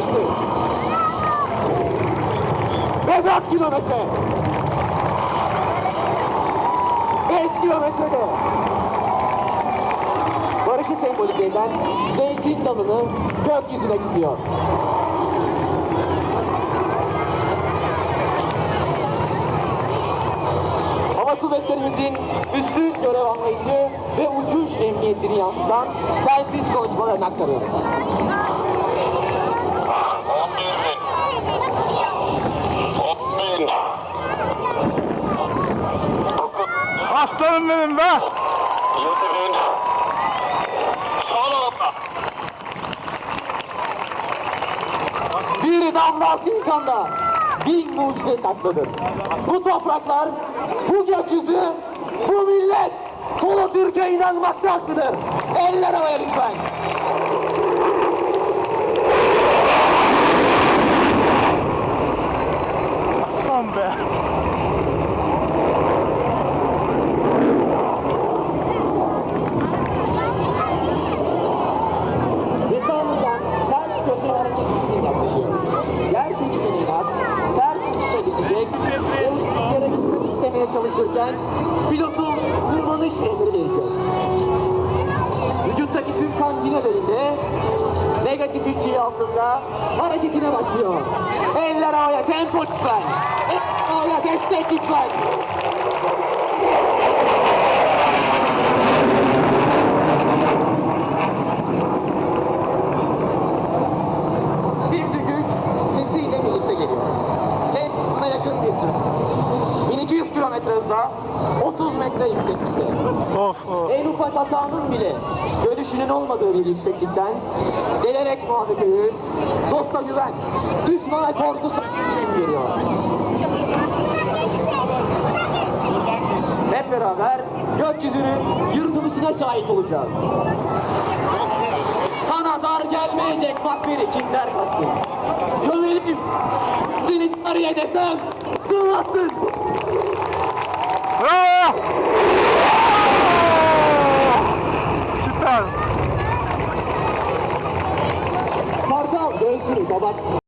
ulaştı. 4 kilometre. 5 kilometrede. Barışı sembolik eden zeytin dalını gökyüzüne çiziyor. Hava kuvvetlerimizin üstün görev anlayışı ve uçuş emniyetini yansıtan telsiz konuşmalarını aktarıyoruz. Aslanım benim be. 7 bin. Son anda. Bir damla insanda bin mucize saklıdır. Bu topraklar, bu gökyüzü, bu millet solo Türkiye inanmakta haklıdır. Eller havaya lütfen. Çalışırken pilotu tırmanış emri verecek. Vücuttaki tüm kan yinelerinde negatif üçlüğü altında hareketine başlıyor. Eller havaya, tempo lütfen. Eller destek lütfen. Kilometre hızla 30 metre yükseklikte. Of of. En ufak hatanın bile dönüşünün olmadığı bir yükseklikten gelerek muhabbeti, dosta güven, düşmana korku için geliyor. Hep beraber gökyüzünün yırtılışına şahit olacağız. Sana dar gelmeyecek makberi kimler kattı? Gömelim, seni araya desem sığmazsın. Jason Bobak